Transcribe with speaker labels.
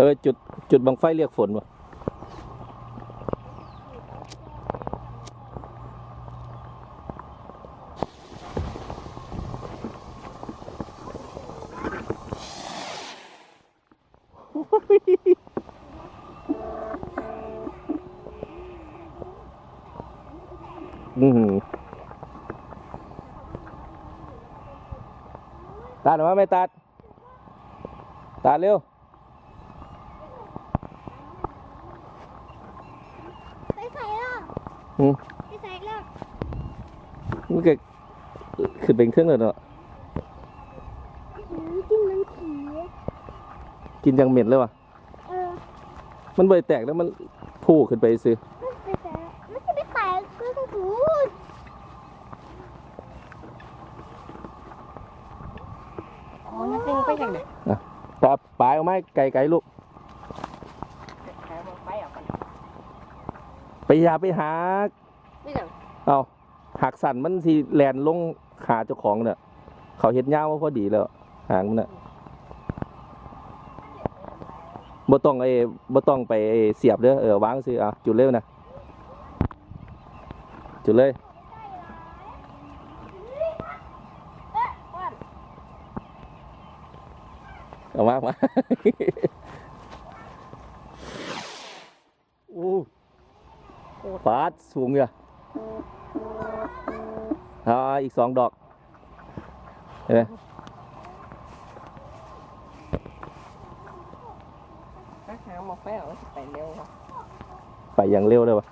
Speaker 1: เออจุดจุดบังไฟเรียกฝนวะอือหือตัดออกมาไม่ตัด ตัดเร็ว
Speaker 2: ไปใส่แล้ว
Speaker 1: อืม
Speaker 2: ไปใส่แล้ว
Speaker 1: มันก็ขึ้นเป็นเครื่องเลยเนาะ
Speaker 2: หืมกินมันผี
Speaker 1: กินยังเหม็นเลยวะ
Speaker 2: เออ
Speaker 1: มันใบแตกแล้วมันพูขึ้นไปซื้อ
Speaker 2: มันไปใส่มันจะไปใส่ก็ต้องถู
Speaker 3: อ๋อนั่นเองไปยังไง
Speaker 1: ปลาปลายเอาไม้ไก่ไก่ลูก
Speaker 3: แถวไปอะกัน
Speaker 1: ไปอยาไปหา
Speaker 3: ไม่ยัง
Speaker 1: เอาหักสั่นมันสิแลนลงขาเจ้าของเนี่ยเขาเห็ดยาวมาพอดีแล้วหางมันน่ะบ่ต้องไอ้บ่ต้องไปไอ้เสียบเด้อเออวางซื้อเอาจุดเร็วนะจุดเลยเอามากมา อู้ ฟาดสูงอยู่อะอ่าอีกสองดอกเห็นไหม
Speaker 3: ถ้าหาหมอกไปเอาไปเร็ว
Speaker 1: ไปอย่างเร็วเลยวะ